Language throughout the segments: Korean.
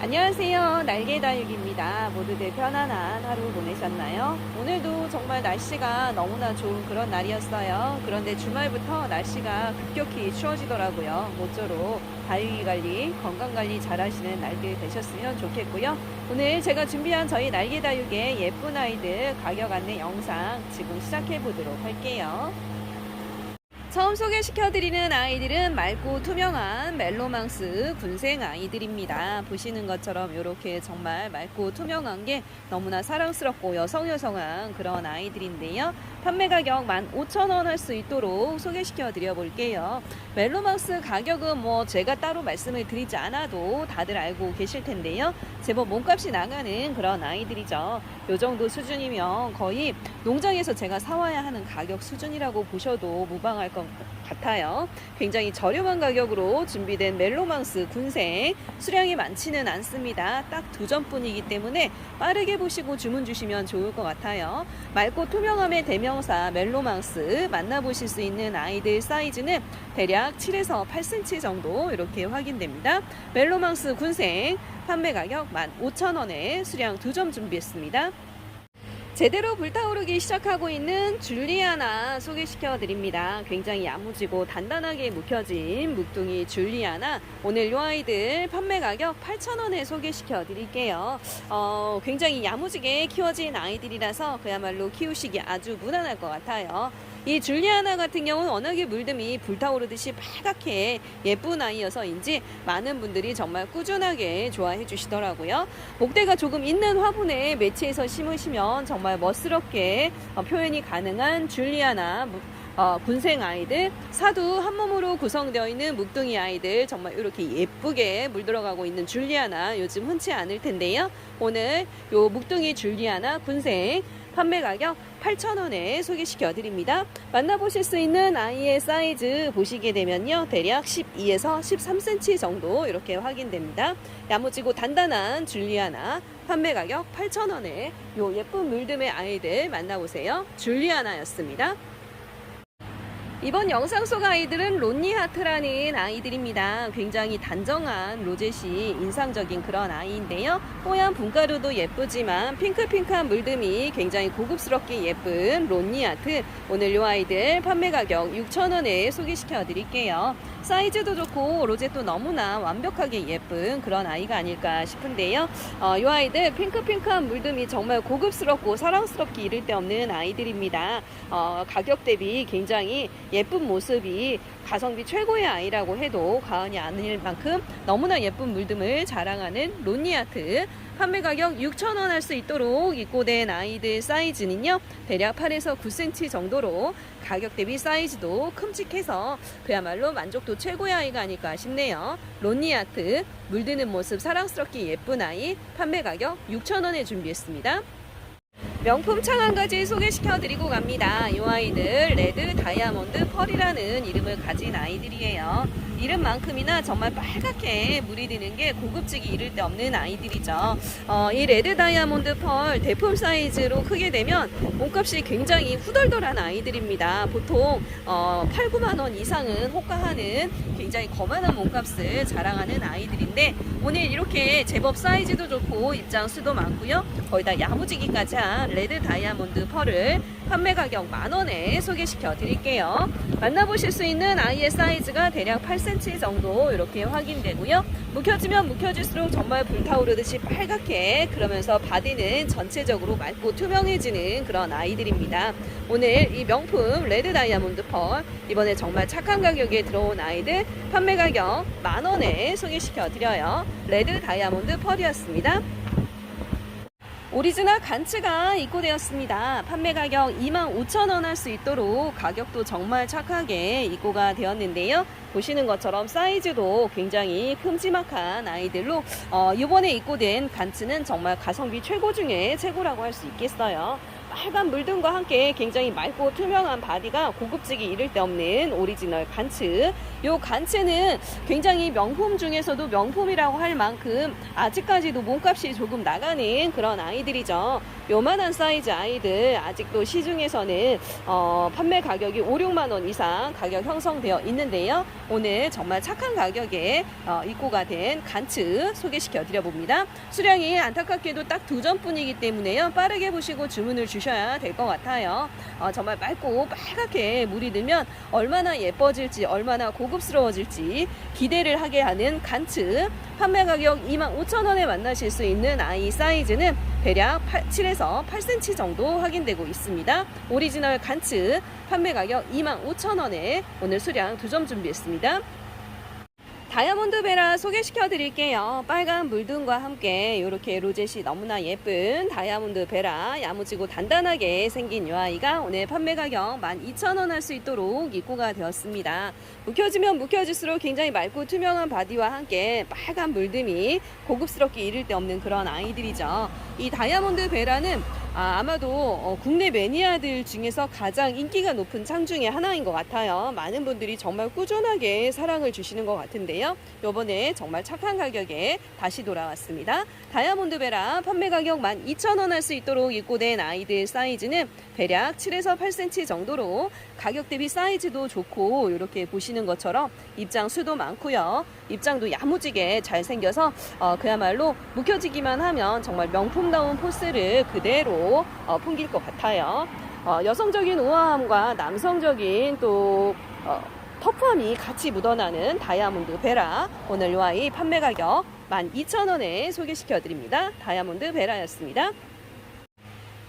안녕하세요. 날개 다육입니다. 모두들 편안한 하루 보내셨나요? 오늘도 정말 날씨가 너무나 좋은 그런 날이었어요. 그런데 주말부터 날씨가 급격히 추워지더라고요. 모쪼록 다육이 관리, 건강 관리 잘 하시는 날들 되셨으면 좋겠고요. 오늘 제가 준비한 저희 날개 다육의 예쁜 아이들 가격 안내 영상 지금 시작해 보도록 할게요. 처음 소개시켜드리는 아이들은 맑고 투명한 멜로망스 군생 아이들입니다. 보시는 것처럼 이렇게 정말 맑고 투명한 게 너무나 사랑스럽고 여성여성한 그런 아이들인데요. 판매 가격 15,000원 할 수 있도록 소개시켜 드려 볼게요. 멜로망스 가격은 뭐 제가 따로 말씀을 드리지 않아도 다들 알고 계실 텐데요. 제법 몸값이 나가는 그런 아이들이죠. 요 정도 수준이면 거의 농장에서 제가 사와야 하는 가격 수준이라고 보셔도 무방할 것 같아요. 굉장히 저렴한 가격으로 준비된 멜로망스 군생 수량이 많지는 않습니다. 딱 두 점뿐이기 때문에 빠르게 보시고 주문 주시면 좋을 것 같아요. 맑고 투명함의 대명사 멜로망스 만나보실 수 있는 아이들 사이즈는 대략 7에서 8cm 정도 이렇게 확인됩니다. 멜로망스 군생 판매 가격 15,000원에 수량 두 점 준비했습니다. 제대로 불타오르기 시작하고 있는 줄리 아나 소개시켜 드립니다. 굉장히 야무지고 단단하게 묵혀진 묵둥이 줄리 아나. 오늘 요 아이들 판매 가격 8,000원에 소개시켜 드릴게요. 어, 굉장히 야무지게 키워진 아이들이라서 그야말로 키우시기 아주 무난할 것 같아요. 이 줄리아나 같은 경우는 워낙에 물듬이 불타오르듯이 빨갛게 예쁜 아이여서인지 많은 분들이 정말 꾸준하게 좋아해 주시더라고요. 목대가 조금 있는 화분에 매치해서 심으시면 정말 멋스럽게 어, 표현이 가능한 줄리아나 무- 어, 군생 아이들, 사두 한 몸으로 구성되어 있는 묵둥이 아이들 정말 이렇게 예쁘게 물들어가고 있는 줄리아나 요즘 흔치 않을 텐데요. 오늘 요 묵둥이 줄리아나 군생 판매 가격 8,000원에 소개시켜 드립니다. 만나보실 수 있는 아이의 사이즈 보시게 되면요. 대략 12에서 13cm 정도 이렇게 확인됩니다. 야무지고 단단한 줄리아나 판매 가격 8,000원에 요 예쁜 물듬의 아이들 만나보세요. 줄리아나였습니다. 이번 영상 속 아이들은 론니 하트라는 아이들입니다. 굉장히 단정한 로젯이 인상적인 그런 아이인데요. 뽀얀 분가루도 예쁘지만 핑크핑크한 물듬이 굉장히 고급스럽게 예쁜 론니 하트. 오늘 요 아이들 판매 가격 6,000원에 소개시켜 드릴게요. 사이즈도 좋고 로젯도 너무나 완벽하게 예쁜 그런 아이가 아닐까 싶은데요. 어, 이 아이들 핑크핑크한 물듬이 정말 고급스럽고 사랑스럽게 이를 데 없는 아이들입니다. 어, 가격 대비 굉장히 예쁜 모습이 가성비 최고의 아이라고 해도 과언이 아닐 만큼 너무나 예쁜 물듬을 자랑하는 론니아트. 판매 가격 6,000원 할 수 있도록 입고된 아이들 사이즈는요 대략 8에서 9cm 정도로 가격 대비 사이즈도 큼직해서 그야말로 만족도 최고의 아이가 아닐까 싶네요. 론니아트 물드는 모습 사랑스럽게 예쁜 아이 판매 가격 6,000원에 준비했습니다 명품 창 한 가지 소개시켜 드리고 갑니다. 이 아이들 레드 다이아몬드 펄이라는 이름을 가진 아이들이에요. 이름만큼이나 정말 빨갛게 물이 드는 게 고급지기 이를 데 없는 아이들이죠. 어, 이 레드 다이아몬드 펄 대품 사이즈로 크게 되면 몸값이 굉장히 후덜덜한 아이들입니다. 보통 어, 8, 9만 원 이상은 호가하는 굉장히 거만한 몸값을 자랑하는 아이들인데 오늘 이렇게 제법 사이즈도 좋고 입장 수도 많고요. 거의 다 야무지기까지 한 레드 다이아몬드 펄을 판매 가격 만 원에 소개시켜 드릴게요. 만나보실 수 있는 아이의 사이즈가 대략 8cm 정도 이렇게 확인되고요. 묵혀지면 묵혀질수록 정말 불타오르듯이 빨갛게 그러면서 바디는 전체적으로 맑고 투명해지는 그런 아이들입니다. 오늘 이 명품 레드 다이아몬드 펄 이번에 정말 착한 가격에 들어온 아이들 판매 가격 만 원에 소개시켜 드려요. 레드 다이아몬드 펄이었습니다. 오리지널 간츠가 입고되었습니다. 판매 가격 25,000원 할 수 있도록 가격도 정말 착하게 입고가 되었는데요. 보시는 것처럼 사이즈도 굉장히 큼지막한 아이들로 어, 이번에 입고된 간츠는 정말 가성비 최고 중에 최고라고 할 수 있겠어요. 빨간 물등과 함께 굉장히 맑고 투명한 바디가 고급지기 이를 데 없는 오리지널 간츠. 요 간츠는 굉장히 명품 중에서도 명품이라고 할 만큼 아직까지도 몸값이 조금 나가는 그런 아이들이죠. 요만한 사이즈 아이들 아직도 시중에서는 어, 판매 가격이 5, 6만 원 이상 가격 형성되어 있는데요. 오늘 정말 착한 가격에 어, 입고가 된 간츠 소개시켜 드려 봅니다. 수량이 안타깝게도 딱 두 점뿐이기 때문에요. 빠르게 보시고 주문을 주셔 야 될 것 같아요. 어, 정말 맑고 빨갛게 물이 들면 얼마나 예뻐질지 얼마나 고급스러워질지 기대를 하게 하는 간츠 판매 가격 25,000원에 만나실 수 있는 아이 사이즈는 대략 8, 7에서 8cm 정도 확인되고 있습니다. 오리지널 간츠 판매 가격 25,000원에 오늘 수량 두 점 준비했습니다. 다이아몬드 베라 소개시켜 드릴게요. 빨간 물등과 함께 이렇게 로zet이 너무나 예쁜 다이아몬드 베라 야무지고 단단하게 생긴 이 아이가 오늘 판매 가격 12,000원 할 수 있도록 입고가 되었습니다. 묵혀지면 묵혀질수록 굉장히 맑고 투명한 바디와 함께 빨간 물듬이 고급스럽게 이를 데 없는 그런 아이들이죠. 이 다이아몬드 베라는 아, 마도 어, 국내 매니아들 중에서 가장 인기가 높은 창 중에 하나인 것 같아요. 많은 분들이 정말 꾸준하게 사랑을 주시는 것 같은데요. 요번에 정말 착한 가격에 다시 돌아왔습니다. 다이아몬드 베라 판매 가격 12,000원 할 수 있도록 입고된 아이들 사이즈는 대략 7에서 8cm 정도로 가격 대비 사이즈도 좋고 이렇게 보시는 것처럼 입장 수도 많고요. 입장도 야무지게 잘 생겨서 어, 그야말로 묵혀지기만 하면 정말 명품다운 포스를 그대로 어, 풍길 것 같아요. 어, 여성적인 우아함과 남성적인 또 어, 터프함이 같이 묻어나는 다이아몬드 베라 오늘 요 아이 판매 가격 12,000원에 소개시켜 드립니다. 다이아몬드 베라였습니다.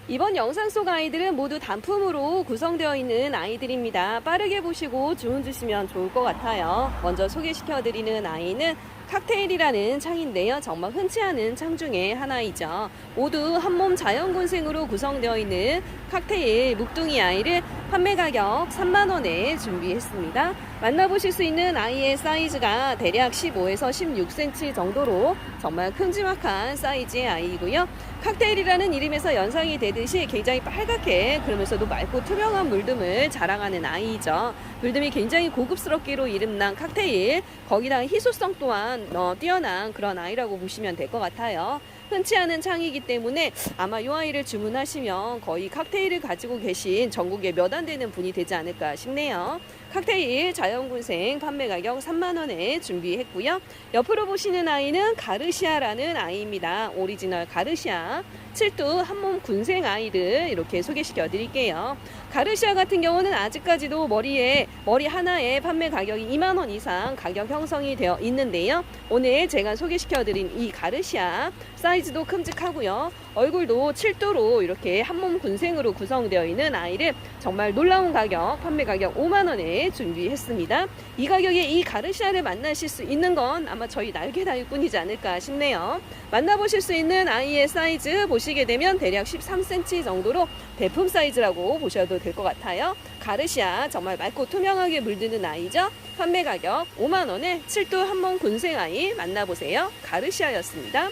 이번 영상 속 아이들은 모두 단품으로 구성되어 있는 아이들입니다. 빠르게 보시고 주문 주시면 좋을 것 같아요. 먼저 소개시켜 드리는 아이는 칵테일이라는 창인데요. 정말 흔치 않은 창 중에 하나이죠. 모두 한몸 자연군생으로 구성되어 있는 칵테일 묵둥이 아이를 판매 가격 3만원에 준비했습니다. 만나보실 수 있는 아이의 사이즈가 대략 15에서 16cm 정도로 정말 큼지막한 사이즈의 아이이고요. 칵테일이라는 이름에서 연상이 되듯이 굉장히 빨갛게 그러면서도 맑고 투명한 물듬을 자랑하는 아이죠. 물듬이 굉장히 고급스럽기로 이름난 칵테일 거기다가 희소성 또한 어, 뛰어난 그런 아이라고 보시면 될 것 같아요. 흔치 않은 창이기 때문에 아마 이 아이를 주문하시면 거의 칵테일을 가지고 계신 전국에 몇 안 되는 분이 되지 않을까 싶네요. 칵테일 자연군생 판매 가격 3만원에 준비했고요. 옆으로 보시는 아이는 가르시아라는 아이입니다. 오리지널 가르시아. 칠두 한몸 군생 아이들 이렇게 소개시켜 드릴게요. 가르시아 같은 경우는 아직까지도 머리에 머리 하나에 판매 가격이 2만 원 이상 가격 형성이 되어 있는데요. 오늘 제가 소개시켜 드린 이 가르시아 사이즈도 큼직하고요. 얼굴도 7도로 이렇게 한몸 군생으로 구성되어 있는 아이를 정말 놀라운 가격 판매 가격 5만 원에 준비했습니다. 이 가격에 이 가르시아를 만나실 수 있는 건 아마 저희 날개다육뿐이지 않을까 싶네요. 만나보실 수 있는 아이의 사이즈 보시게 되면 대략 13cm 정도로 대품 사이즈라고 보셔도 될 것 같아요. 가르시아 정말 맑고 투명하게 물드는 아이죠. 판매 가격 5만 원에 7도 한몸 군생 아이 만나보세요. 가르시아였습니다.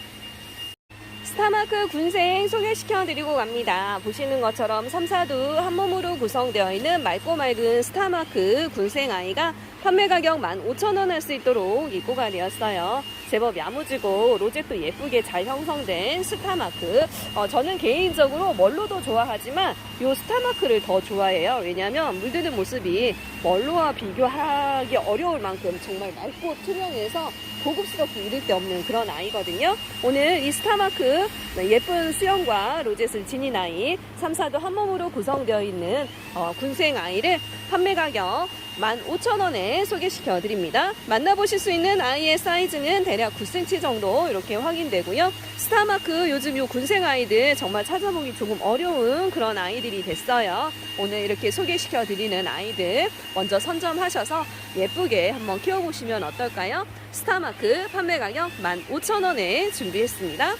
스타마크 군생 소개시켜 드리고 갑니다. 보시는 것처럼 3, 4두 한 몸으로 구성되어 있는 맑고 맑은 스타마크 군생 아이가 판매 가격 15,000원 할 수 있도록 입고가 되었어요. 제법 야무지고 로zet도 예쁘게 잘 형성된 스타마크. 어, 저는 개인적으로 멀로도 좋아하지만 이 스타마크를 더 좋아해요. 왜냐하면 물드는 모습이 멀로와 비교하기 어려울 만큼 정말 맑고 투명해서 고급스럽고 이를 데 없는 그런 아이거든요. 오늘 이 스타마크 예쁜 수영과 로zet을 지닌 아이 3, 4도 한 몸으로 구성되어 있는 어, 군생 아이를 판매 가격 15,000원에 소개시켜 드립니다. 만나보실 수 있는 아이의 사이즈는 대략 9cm 정도 이렇게 확인되고요. 스타마크 요즘 요 군생 아이들 정말 찾아보기 조금 어려운 그런 아이들이 됐어요. 오늘 이렇게 소개시켜 드리는 아이들 먼저 선점하셔서 예쁘게 한번 키워보시면 어떨까요? 스타마크 판매 가격 15,000원에 준비했습니다.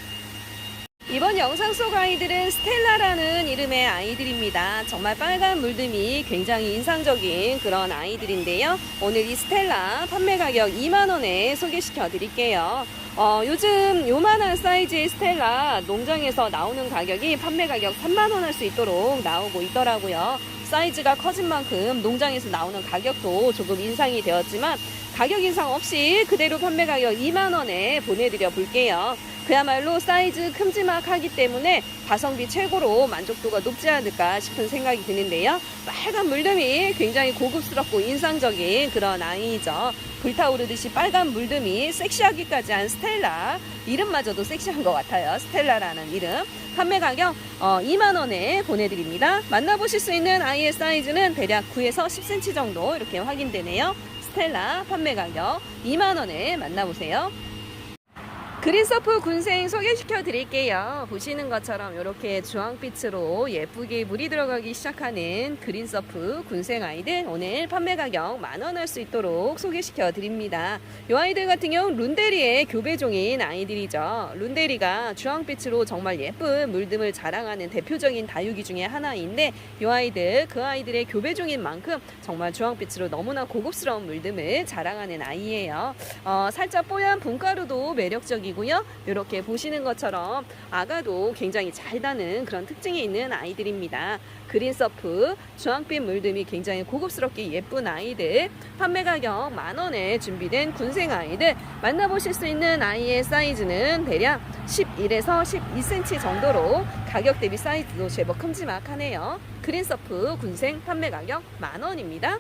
이번 영상 속 아이들은 스텔라라는 이름의 아이들입니다. 정말 빨간 물듬이 굉장히 인상적인 그런 아이들인데요. 오늘 이 스텔라 판매 가격 2만원에 소개시켜 드릴게요. 어, 요즘 요만한 사이즈의 스텔라 농장에서 나오는 가격이 판매 가격 3만원 할 수 있도록 나오고 있더라고요. 사이즈가 커진 만큼 농장에서 나오는 가격도 조금 인상이 되었지만 가격 인상 없이 그대로 판매 가격 2만원에 보내드려 볼게요. 그야말로 사이즈 큼지막하기 때문에 가성비 최고로 만족도가 높지 않을까 싶은 생각이 드는데요. 빨간 물듬이 굉장히 고급스럽고 인상적인 그런 아이죠. 불타오르듯이 빨간 물듬이 섹시하기까지 한 스텔라. 이름마저도 섹시한 것 같아요. 스텔라라는 이름. 판매 가격 어, 2만 원에 보내드립니다. 만나보실 수 있는 아이의 사이즈는 대략 9에서 10cm 정도 이렇게 확인되네요. 스텔라 판매 가격 2만 원에 만나보세요. 그린서프 군생 소개시켜 드릴게요. 보시는 것처럼 이렇게 주황빛으로 예쁘게 물이 들어가기 시작하는 그린서프 군생 아이들 오늘 판매 가격 만원 할 수 있도록 소개시켜 드립니다. 이 아이들 같은 경우 룬데리의 교배종인 아이들이죠. 룬데리가 주황빛으로 정말 예쁜 물듬을 자랑하는 대표적인 다육이 중에 하나인데 이 아이들 그 아이들의 교배종인 만큼 정말 주황빛으로 너무나 고급스러운 물듬을 자랑하는 아이예요. 어, 살짝 뽀얀 분가루도 매력적이고 요. 이렇게 보시는 것처럼 아가도 굉장히 잘 다는 그런 특징이 있는 아이들입니다. 그린 서프, 주황빛 물듬이 굉장히 고급스럽게 예쁜 아이들, 판매 가격 만 원에 준비된 군생 아이들, 만나보실 수 있는 아이의 사이즈는 대략 11에서 12cm 정도로 가격 대비 사이즈도 제법 큼지막하네요. 그린 서프 군생 판매 가격 만 원입니다.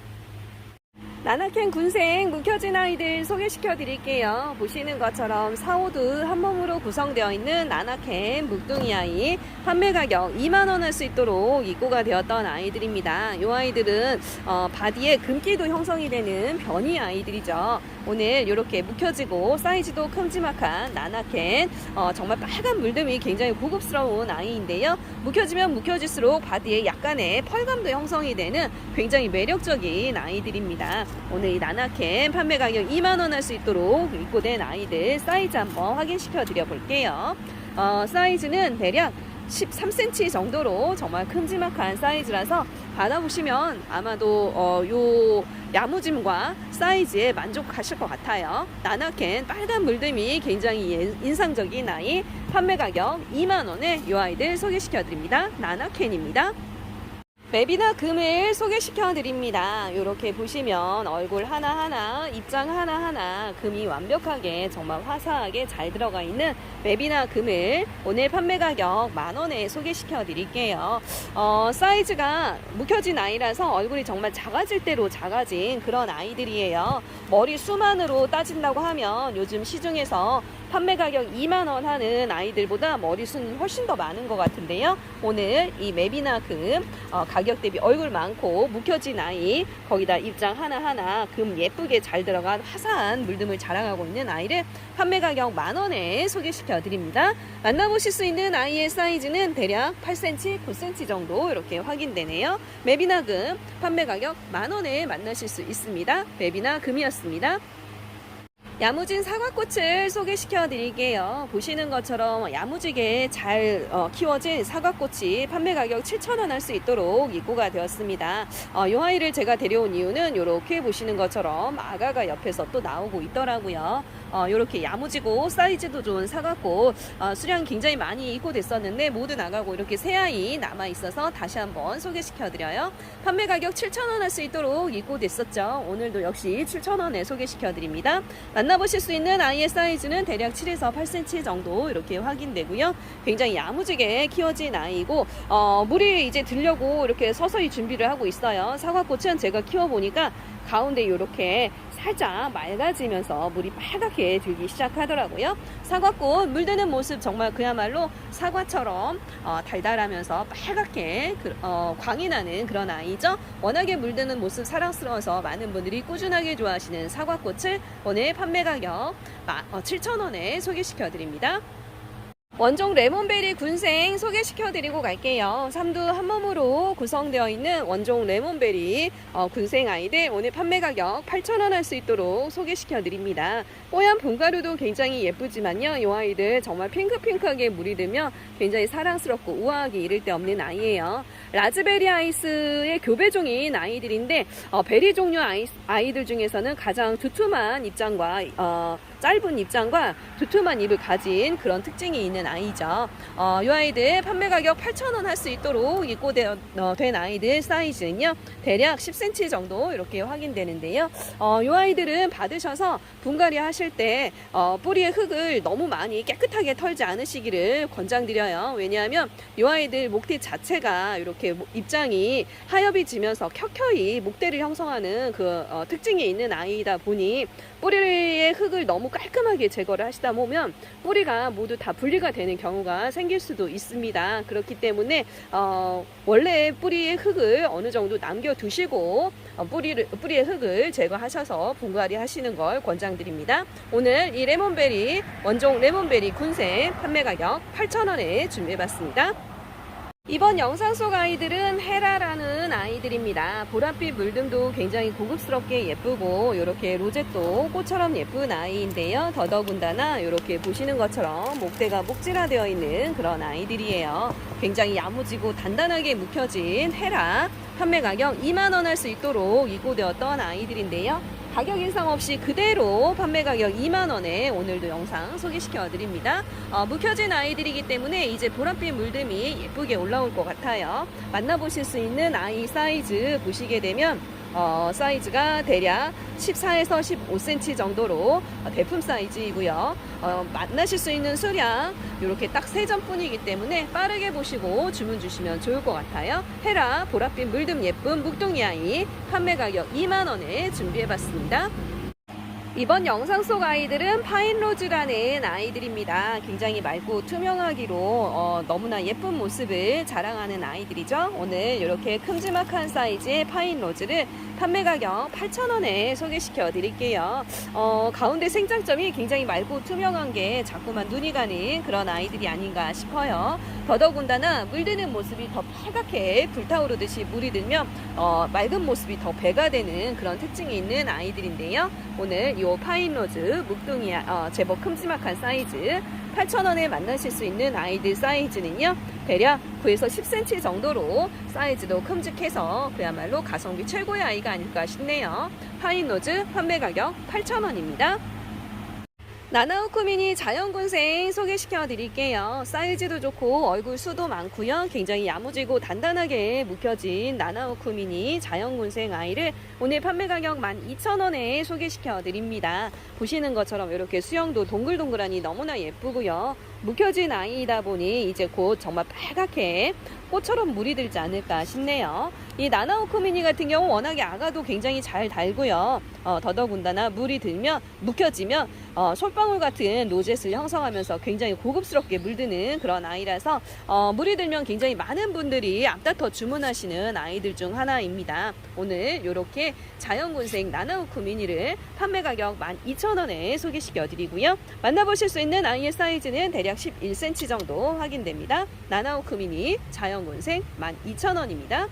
나나캔 군생 묵혀진 아이들 소개시켜 드릴게요. 보시는 것처럼 사오드 한 몸으로 구성되어 있는 나나캔 묵둥이 아이 판매 가격 2만원 할 수 있도록 입고가 되었던 아이들입니다. 이 아이들은 어, 바디에 금기도 형성이 되는 변이 아이들이죠. 오늘 이렇게 묵혀지고 사이즈도 큼지막한 나나캔 어, 정말 빨간 물듬이 굉장히 고급스러운 아이인데요. 묵혀지면 묵혀질수록 바디에 약간의 펄감도 형성이 되는 굉장히 매력적인 아이들입니다. 오늘 이 나나캔 판매 가격 2만원 할 수 있도록 입고된 아이들 사이즈 한번 확인시켜 드려 볼게요. 어, 사이즈는 대략 13cm 정도로 정말 큼지막한 사이즈라서 받아보시면 아마도 어, 요 야무짐과 사이즈에 만족하실 것 같아요. 나나캔 빨간 물듬이 굉장히 예- 인상적인 아이 판매 가격 2만 원에 이 아이들 소개시켜 드립니다. 나나캔입니다. 맵이나 금을 소개시켜 드립니다. 이렇게 보시면 얼굴 하나하나, 입장 하나하나 금이 완벽하게 정말 화사하게 잘 들어가 있는 맵이나 금을 오늘 판매 가격 만 원에 소개시켜 드릴게요. 어, 사이즈가 묵혀진 아이라서 얼굴이 정말 작아질 대로 작아진 그런 아이들이에요. 머리 수만으로 따진다고 하면 요즘 시중에서 판매 가격 2만원 하는 아이들보다 머리수는 훨씬 더 많은 것 같은데요. 오늘 이 맵이나 금 어, 가격 대비 얼굴 많고 묵혀진 아이 거기다 입장 하나하나 금 예쁘게 잘 들어간 화사한 물듬을 자랑하고 있는 아이를 판매 가격 만원에 소개시켜 드립니다. 만나보실 수 있는 아이의 사이즈는 대략 8cm, 9cm 정도 이렇게 확인되네요. 맵이나 금 판매 가격 만원에 만나실 수 있습니다. 맵이나 금이었습니다. 야무진 사과꽃을 소개시켜 드릴게요. 보시는 것처럼 야무지게 잘 어, 키워진 사과꽃이 판매 가격 7,000원 할 수 있도록 입고가 되었습니다. 어, 이 아이를 제가 데려온 이유는 이렇게 보시는 것처럼 아가가 옆에서 또 나오고 있더라고요. 어, 이렇게 야무지고 사이즈도 좋은 사과꽃 어, 수량 굉장히 많이 입고됐었는데 모두 나가고 이렇게 새 아이 남아 있어서 다시 한번 소개시켜 드려요. 판매 가격 7,000원 할 수 있도록 입고됐었죠. 오늘도 역시 7,000원에 소개시켜 드립니다. 만나보실 수 있는 아이의 사이즈는 대략 7에서 8cm 정도 이렇게 확인되고요. 굉장히 야무지게 키워진 아이고 어, 물이 이제 들려고 이렇게 서서히 준비를 하고 있어요. 사과꽃은 제가 키워보니까 가운데 이렇게 살짝 맑아지면서 물이 빨갛게 들기 시작하더라고요. 사과꽃 물드는 모습 정말 그야말로 사과처럼 어, 달달하면서 빨갛게 그, 어, 광이 나는 그런 아이죠. 워낙에 물드는 모습 사랑스러워서 많은 분들이 꾸준하게 좋아하시는 사과꽃을 오늘 판매 가격 7,000원에 소개시켜 드립니다. 원종 레몬베리 군생 소개시켜 드리고 갈게요. 삼두 한 몸으로 구성되어 있는 원종 레몬베리 어, 군생 아이들 오늘 판매 가격 8,000원 할 수 있도록 소개시켜 드립니다. 뽀얀 분가루도 굉장히 예쁘지만요. 이 아이들 정말 핑크핑크하게 물이 들면 굉장히 사랑스럽고 우아하게 이를 데 없는 아이예요. 라즈베리 아이스의 교배종인 아이들인데 어, 베리 종류 아이, 아이들 중에서는 가장 두툼한 입장과 어, 짧은 입장과 두툼한 입을 가진 그런 특징이 있는 아이죠. 어, 이 아이들 판매 가격 8,000원 할 수 있도록 입고된 어, 된 아이들 사이즈는요. 대략 10cm 정도 이렇게 확인되는데요. 어, 이 아이들은 받으셔서 분갈이 하실 때 어, 뿌리의 흙을 너무 많이 깨끗하게 털지 않으시기를 권장드려요. 왜냐하면 이 아이들 목대 자체가 이렇게 모- 입장이 하엽이 지면서 켜켜이 목대를 형성하는 그 어, 특징이 있는 아이다 보니 뿌리의 흙을 너무 깔끔하게 제거를 하시다 보면 뿌리가 모두 다 분리가 되는 경우가 생길 수도 있습니다. 그렇기 때문에 어, 원래 뿌리의 흙을 어느 정도 남겨 두시고 어, 뿌리를, 뿌리의 흙을 제거하셔서 분갈이 하시는 걸 권장드립니다. 오늘 이 레몬베리 원종 레몬베리 군생 판매 가격 8,000원에 준비해봤습니다. 이번 영상 속 아이들은 헤라라는 아이들입니다. 보랏빛 물등도 굉장히 고급스럽게 예쁘고 이렇게 로제도 꽃처럼 예쁜 아이인데요. 더더군다나 이렇게 보시는 것처럼 목대가 목질화되어 있는 그런 아이들이에요. 굉장히 야무지고 단단하게 묵혀진 헤라 판매 가격 2만 원 할 수 있도록 입고되었던 아이들인데요. 가격 인상 없이 그대로 판매 가격 2만 원에 오늘도 영상 소개시켜 드립니다. 어, 묵혀진 아이들이기 때문에 이제 보랏빛 물듬이 예쁘게 올라올 것 같아요. 만나보실 수 있는 아이 사이즈 보시게 되면 어, 사이즈가 대략 14에서 15cm 정도로 어, 대품 사이즈이고요. 어, 만나실 수 있는 수량 이렇게 딱 세 점뿐이기 때문에 빠르게 보시고 주문 주시면 좋을 것 같아요. 헤라 보랏빛 물듬 예쁜 묵둥이 아이 판매 가격 2만 원에 준비해봤습니다. 이번 영상 속 아이들은 파인로즈라는 아이들입니다. 굉장히 맑고 투명하기로 어, 너무나 예쁜 모습을 자랑하는 아이들이죠. 오늘 이렇게 큼지막한 사이즈의 파인로즈를 판매 가격 8,000원에 소개시켜 드릴게요. 어, 가운데 생장점이 굉장히 맑고 투명한 게 자꾸만 눈이 가는 그런 아이들이 아닌가 싶어요. 더더군다나 물드는 모습이 더 빨갛게 불타오르듯이 물이 들면 어, 맑은 모습이 더 배가 되는 그런 특징이 있는 아이들인데요. 오늘 이 파인로즈 묵둥이 어, 제법 큼지막한 사이즈 8,000원에 만나실 수 있는 아이들 사이즈는요. 대략 9에서 10cm 정도로 사이즈도 큼직해서 그야말로 가성비 최고의 아이가 아닐까 싶네요. 파인로즈 판매 가격 8,000원입니다. 나나우쿠미니 자연군생 소개시켜 드릴게요. 사이즈도 좋고 얼굴 수도 많고요. 굉장히 야무지고 단단하게 묵혀진 나나우쿠미니 자연군생 아이를 오늘 판매 가격 12,000원에 소개시켜 드립니다. 보시는 것처럼 이렇게 수영도 동글동글하니 너무나 예쁘고요. 묵혀진 아이이다 보니 이제 곧 정말 빨갛게 꽃처럼 물이 들지 않을까 싶네요. 이 나나우쿠미니 같은 경우 워낙에 아가도 굉장히 잘 달고요. 어, 더더군다나 물이 들면 묵혀지면 어, 솔방울 같은 로젯을 형성하면서 굉장히 고급스럽게 물드는 그런 아이라서 어, 물이 들면 굉장히 많은 분들이 앞다퉈 주문하시는 아이들 중 하나입니다. 오늘 이렇게 자연군생 나나우쿠미니를 판매 가격 12,000원에 소개시켜 드리고요. 만나보실 수 있는 아이의 사이즈는 대략 11cm 정도 확인됩니다. 나나우쿠미니 자연군생 12,000원입니다.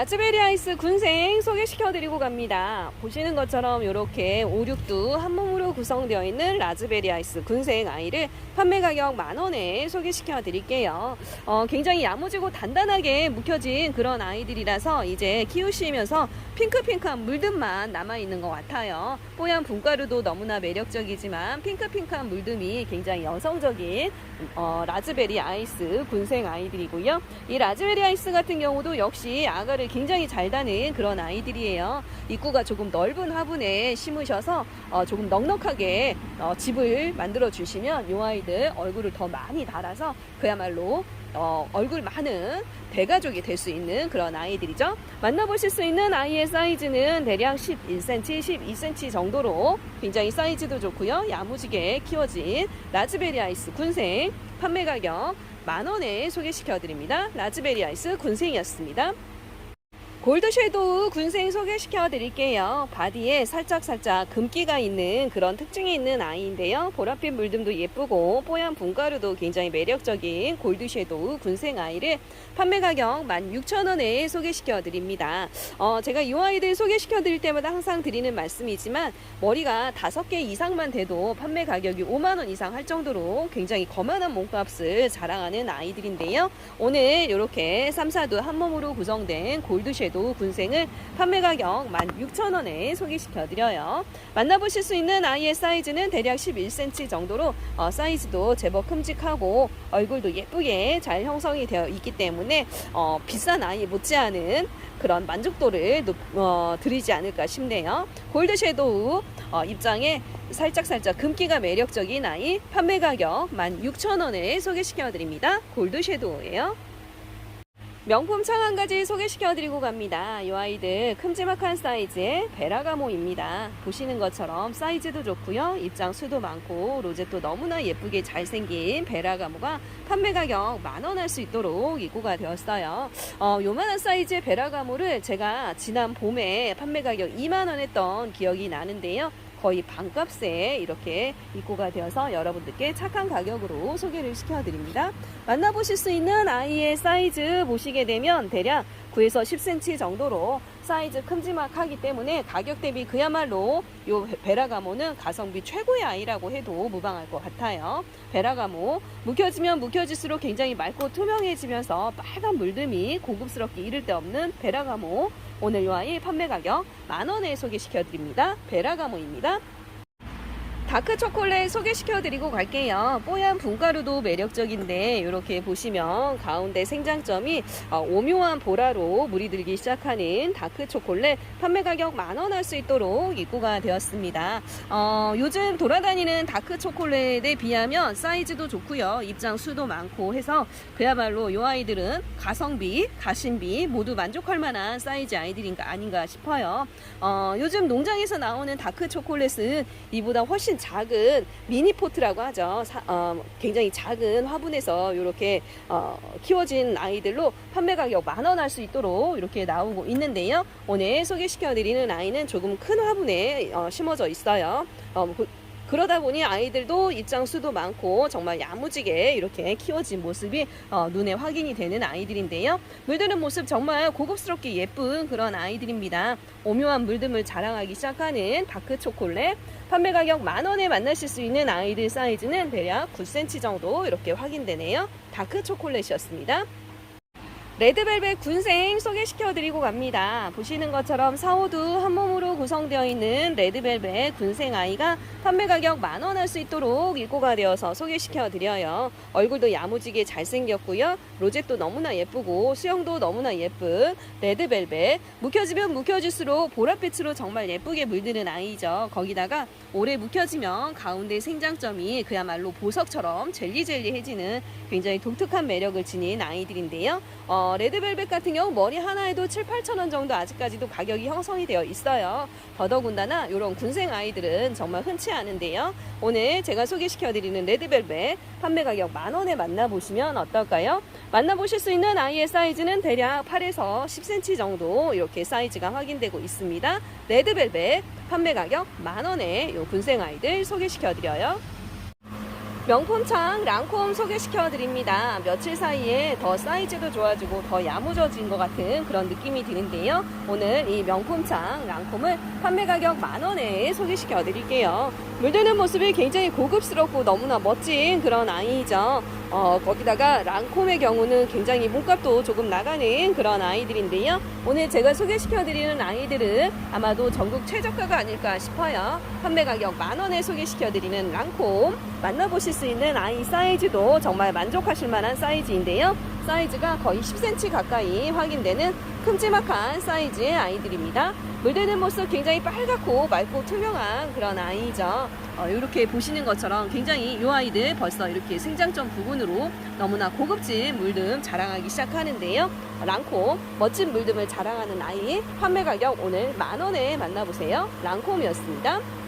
라즈베리 아이스 군생 소개시켜드리고 갑니다. 보시는 것처럼 이렇게 5, 6두 한 몸으로 구성되어 있는 라즈베리 아이스 군생 아이를 판매 가격 만 원에 소개시켜드릴게요. 어, 굉장히 야무지고 단단하게 묵혀진 그런 아이들이라서 이제 키우시면서 핑크핑크한 물듬만 남아있는 것 같아요. 뽀얀 분가루도 너무나 매력적이지만 핑크핑크한 물듬이 굉장히 여성적인 어, 라즈베리 아이스 군생 아이들이고요. 이 라즈베리 아이스 같은 경우도 역시 아가를 굉장히 잘 다는 그런 아이들이에요. 입구가 조금 넓은 화분에 심으셔서 어, 조금 넉넉하게 어, 집을 만들어 주시면 이 아이들 얼굴을 더 많이 달아서 그야말로 어, 얼굴 많은 대가족이 될 수 있는 그런 아이들이죠. 만나보실 수 있는 아이의 사이즈는 대략 11cm, 12cm 정도로 굉장히 사이즈도 좋고요. 야무지게 키워진 라즈베리 아이스 군생 판매 가격 만원에 소개시켜 드립니다. 라즈베리 아이스 군생이었습니다. 골드 섀도우 군생 소개시켜 드릴게요. 바디에 살짝살짝 금기가 있는 그런 특징이 있는 아이인데요. 보랏빛 물듬도 예쁘고 뽀얀 분가루도 굉장히 매력적인 골드 섀도우 군생 아이를 판매 가격 16,000원에 소개시켜 드립니다. 어, 제가 이 아이들 소개시켜 드릴 때마다 항상 드리는 말씀이지만 머리가 5개 이상만 돼도 판매 가격이 5만원 이상 할 정도로 굉장히 거만한 몸값을 자랑하는 아이들인데요. 오늘 이렇게 3, 4두 한 몸으로 구성된 골드 섀도우 골드섀도우 군생을 판매 가격 16,000원에 소개시켜 드려요. 만나보실 수 있는 아이의 사이즈는 대략 11cm 정도로 어, 사이즈도 제법 큼직하고 얼굴도 예쁘게 잘 형성이 되어 있기 때문에 어, 비싼 아이 못지않은 그런 만족도를 높- 어, 드리지 않을까 싶네요. 골드 섀도우 어, 입장에 살짝살짝 금기가 매력적인 아이 판매 가격 16,000원에 소개시켜 드립니다. 골드 섀도우예요. 명품 창 한 가지 소개시켜 드리고 갑니다. 이 아이들 큼지막한 사이즈의 베라가모입니다. 보시는 것처럼 사이즈도 좋고요. 입장 수도 많고 로zet도 너무나 예쁘게 잘생긴 베라가모가 판매 가격 만 원 할 수 있도록 입고가 되었어요. 어, 요만한 사이즈의 베라가모를 제가 지난 봄에 판매 가격 2만 원 했던 기억이 나는데요. 거의 반값에 이렇게 입고가 되어서 여러분들께 착한 가격으로 소개를 시켜드립니다. 만나보실 수 있는 아이의 사이즈 보시게 되면 대략 9에서 10cm 정도로 사이즈 큼지막하기 때문에 가격 대비 그야말로 요 베라가모는 가성비 최고의 아이라고 해도 무방할 것 같아요. 베라가모 묵혀지면 묵혀질수록 굉장히 맑고 투명해지면서 빨간 물듬이 고급스럽게 이를 데 없는 베라가모 오늘 요 아이 판매 가격 만 원에 소개시켜 드립니다. 베라가모입니다. 다크 초콜릿 소개시켜 드리고 갈게요. 뽀얀 분가루도 매력적인데 이렇게 보시면 가운데 생장점이 어, 오묘한 보라로 물이 들기 시작하는 다크 초콜릿 판매 가격 만원 할 수 있도록 입고가 되었습니다. 어, 요즘 돌아다니는 다크 초콜릿에 비하면 사이즈도 좋고요. 입장 수도 많고 해서 그야말로 이 아이들은 가성비, 가심비 모두 만족할 만한 사이즈 아이들인가 아닌가 싶어요. 어, 요즘 농장에서 나오는 다크 초콜릿은 이보다 훨씬 작은 미니 포트라고 하죠. 사- 어, 굉장히 작은 화분에서 이렇게 어, 키워진 아이들로 판매 가격 만 원 할 수 있도록 이렇게 나오고 있는데요. 오늘 소개시켜드리는 아이는 조금 큰 화분에 어, 심어져 있어요. 어, 그- 그러다 보니 아이들도 입장 수도 많고 정말 야무지게 이렇게 키워진 모습이 어, 눈에 확인이 되는 아이들인데요. 물드는 모습 정말 고급스럽게 예쁜 그런 아이들입니다. 오묘한 물듬을 자랑하기 시작하는 다크 초콜릿. 판매 가격 만 원에 만나실 수 있는 아이들 사이즈는 대략 9cm 정도 이렇게 확인되네요. 다크 초콜릿이었습니다. 레드벨벳 군생 소개시켜 드리고 갑니다. 보시는 것처럼 사호도 한 몸으로 구성되어 있는 레드벨벳 군생 아이가 판매 가격 만 원 할 수 있도록 입고가 되어서 소개시켜 드려요. 얼굴도 야무지게 잘생겼고요. 로zet도 너무나 예쁘고 수영도 너무나 예쁜 레드벨벳. 묵혀지면 묵혀질수록 보랏빛으로 정말 예쁘게 물드는 아이죠. 거기다가 오래 묵혀지면 가운데 생장점이 그야말로 보석처럼 젤리젤리해지는 굉장히 독특한 매력을 지닌 아이들인데요. 어, 레드벨벳 같은 경우 머리 하나에도 7, 8천 원 정도 아직까지도 가격이 형성이 되어 있어요. 더더군다나 이런 군생 아이들은 정말 흔치 않은데요. 오늘 제가 소개시켜드리는 레드벨벳 판매 가격 만 원에 만나보시면 어떨까요? 만나보실 수 있는 아이의 사이즈는 대략 8에서 10cm 정도 이렇게 사이즈가 확인되고 있습니다. 레드벨벳 판매 가격 만 원에 요 군생 아이들 소개시켜드려요. 명품창 랑콤 소개시켜 드립니다. 며칠 사이에 더 사이즈도 좋아지고 더 야무져진 것 같은 그런 느낌이 드는데요. 오늘 이 명품창 랑콤을 판매 가격 만 원에 소개시켜 드릴게요. 물드는 모습이 굉장히 고급스럽고 너무나 멋진 그런 아이죠. 어, 거기다가 랑콤의 경우는 굉장히 몸값도 조금 나가는 그런 아이들인데요. 오늘 제가 소개시켜 드리는 아이들은 아마도 전국 최저가가 아닐까 싶어요. 판매 가격 만 원에 소개시켜 드리는 랑콤 만나보실 수 있는 아이 사이즈도 정말 만족하실 만한 사이즈인데요. 사이즈가 거의 10cm 가까이 확인되는 큼지막한 사이즈의 아이들입니다. 물드는 모습 굉장히 빨갛고 맑고 투명한 그런 아이죠. 어, 이렇게 보시는 것처럼 굉장히 이 아이들 벌써 이렇게 생장점 부분으로 너무나 고급진 물듬 자랑하기 시작하는데요. 랑콤 멋진 물듬을 자랑하는 아이 판매 가격 오늘 만 원에 만나보세요. 랑콤이었습니다.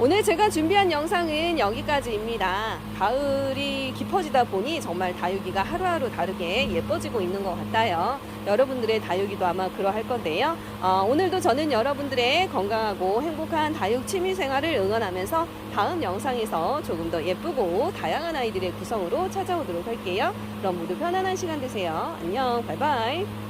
오늘 제가 준비한 영상은 여기까지입니다. 가을이 깊어지다 보니 정말 다육이가 하루하루 다르게 예뻐지고 있는 것 같아요. 여러분들의 다육이도 아마 그러할 건데요. 어, 오늘도 저는 여러분들의 건강하고 행복한 다육 취미 생활을 응원하면서 다음 영상에서 조금 더 예쁘고 다양한 아이들의 구성으로 찾아오도록 할게요. 그럼 모두 편안한 시간 되세요. 안녕, 바이바이.